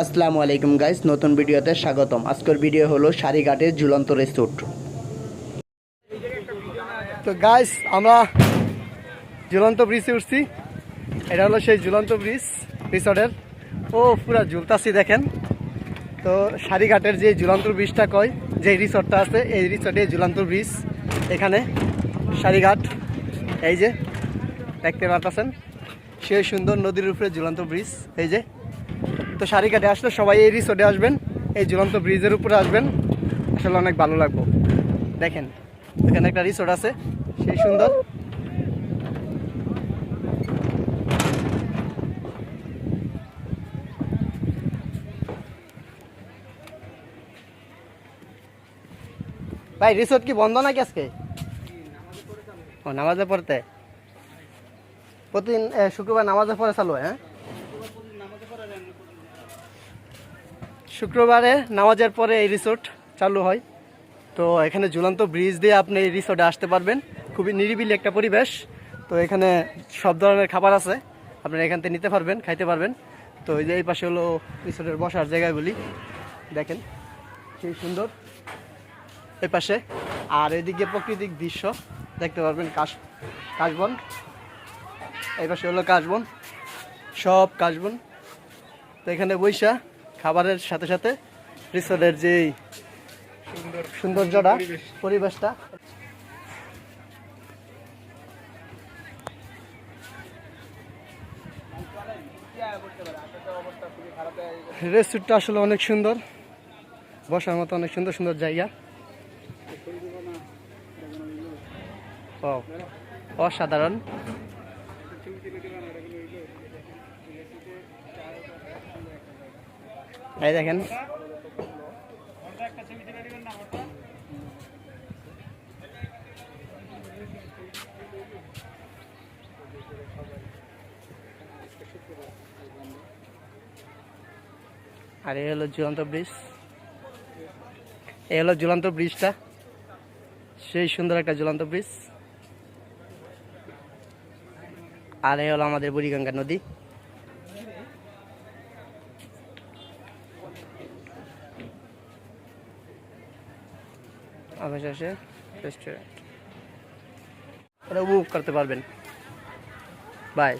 আসসালামু আলাইকুম গাইস, নতুন ভিডিওতে স্বাগতম। আজকের ভিডিও হলো সারিঘাটের ঝুলন্ত রিসোর্ট। তো গাইস, আমরা ঝুলন্ত ব্রিজে উঠছি। এটা হলো সেই ঝুলন্ত ব্রিজ রিসর্টের। ও, পুরা ঝুলতাছি দেখেন। তো সারিঘাটের যে ঝুলন্ত ব্রিজটা কয়, যে রিসর্টটা আছে, এই রিসর্টে ঝুলন্ত ব্রিজ এখানে, সারিঘাট, এই যে, দেখতে পারতেছেন। সেই সুন্দর নদীর উপরে ঝুলন্ত ব্রিজ এই যে। তো সারিঘাটে আসলে সবাই এই রিসোর্টে আসবেন এই ঝুলন্ত ব্রিজের উপরে আসবেন। আসলে অনেক ভালো লাগবে। দেখেন এখানে একটা রিসোর্ট আছে সেই সুন্দর। ভাই রিসোর্ট কি বন্ধ নাকি আজকে? ও নামাজে পড়তে। প্রতিদিন শুক্রবার নামাজে পড়ে চালু হয়, শুক্রবারে নামাজের পরে এই রিসোর্ট চালু হয়। তো এখানে ঝুলন্ত ব্রিজ দিয়ে আপনি এই রিসোর্টে আসতে পারবেন। খুবই নিরিবিলি একটা পরিবেশ। তো এখানে সব ধরনের খাবার আছে। আপনারা এখান থেকে নিতে পারবেন, খাইতে পারবেন। তো এই যে এই পাশে হলো রিসোর্টের বসার জায়গাগুলি। দেখেন সেই সুন্দর। এই পাশে। আর এদিকে প্রাকৃতিক দৃশ্য, দেখতে পারবেন কাশ, কাশবন। এই পাশে হলো কাশবন। সব কাশবন। তো এখানে বৈশা খাবারের সাথে সাথে রিসোর্টের যে সৌন্দর্যটা, পরিবেশটা। রেস্টুরেন্টটা আসলে অনেক সুন্দর। বসার মতো অনেক সুন্দর সুন্দর জায়গা। অসাধারণ। এই দেখেন। আর এই হলো ঝুলন্ত ব্রিজ। এই হলো ঝুলন্ত ব্রিজটা। সেই সুন্দর একটা ঝুলন্ত ব্রিজ। আর এই হলো আমাদের বুড়িগঙ্গা নদী। অবশেষে রেস্টুরেন্ট এটা উপভোগ করতে পারবেন। বাই